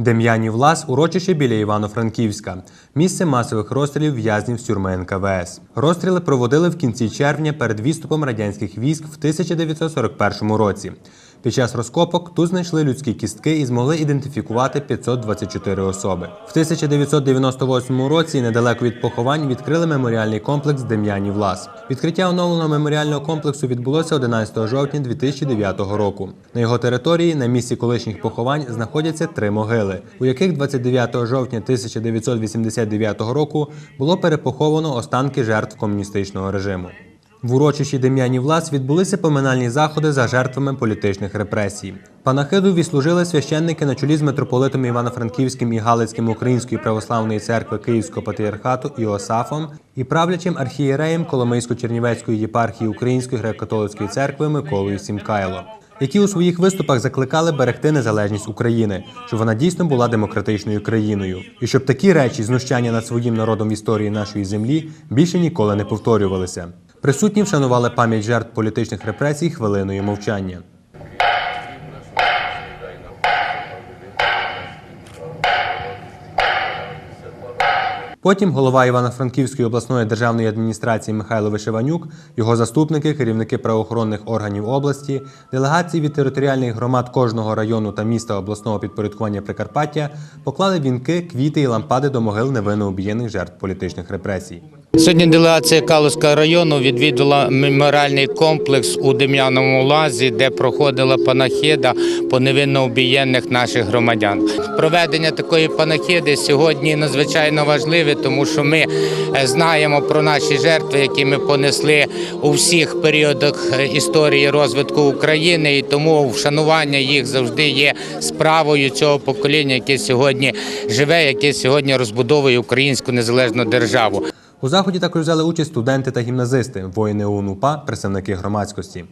Дем'янів Лас урочище біля Івано-Франківська, місце масових розстрілів в'язнів Сюрми НКВС. Розстріли проводили в кінці червня перед відступом радянських військ в 1941 році. Під час розкопок тут знайшли людські кістки і змогли ідентифікувати 524 особи. В 1998 році, недалеко від поховань, відкрили меморіальний комплекс Дем'янів Лас. Відкриття оновленого меморіального комплексу відбулося 11 жовтня 2009 року. На його території, на місці колишніх поховань, знаходяться три могили, у яких 29 жовтня 1989 року було перепоховано останки жертв комуністичного режиму. В урочищі Дем'янів Влас відбулися поминальні заходи за жертвами політичних репресій. Панахиду відслужили священники на чолі з митрополитом Івано-Франківським і Галицьким Української православної церкви Київського патріархату Іосафом і правлячим архієреєм Коломийсько-Чернівецької єпархії Української греко-католицької церкви Миколою Сімкайло, які у своїх виступах закликали берегти незалежність України, щоб вона дійсно була демократичною країною, і щоб такі речі знущання над своїм народом в історії нашої землі більше ніколи не повторювалися. Присутні вшанували пам'ять жертв політичних репресій хвилиною мовчання. Потім голова Івано-Франківської обласної державної адміністрації Михайло Вишиванюк, його заступники, керівники правоохоронних органів області, делегації від територіальних громад кожного району та міста обласного підпорядкування Прикарпаття поклали вінки, квіти і лампади до могил невинно обієнних жертв політичних репресій. Сьогодні делегація Калузького району відвідала меморіальний комплекс у Дем'яному лазі, де проходила панахида по невинно обієнних наших громадян. Проведення такої панахиди сьогодні надзвичайно важливе, тому що ми е, знаємо про наші жертви, які ми понесли у всіх періодах е, історії розвитку України, і тому вшанування їх завжди є справою цього покоління, яке сьогодні живе, яке сьогодні розбудовує українську незалежну державу. У заході також взяли участь студенти та гімназисти, воїни УНУПА, представники громадськості.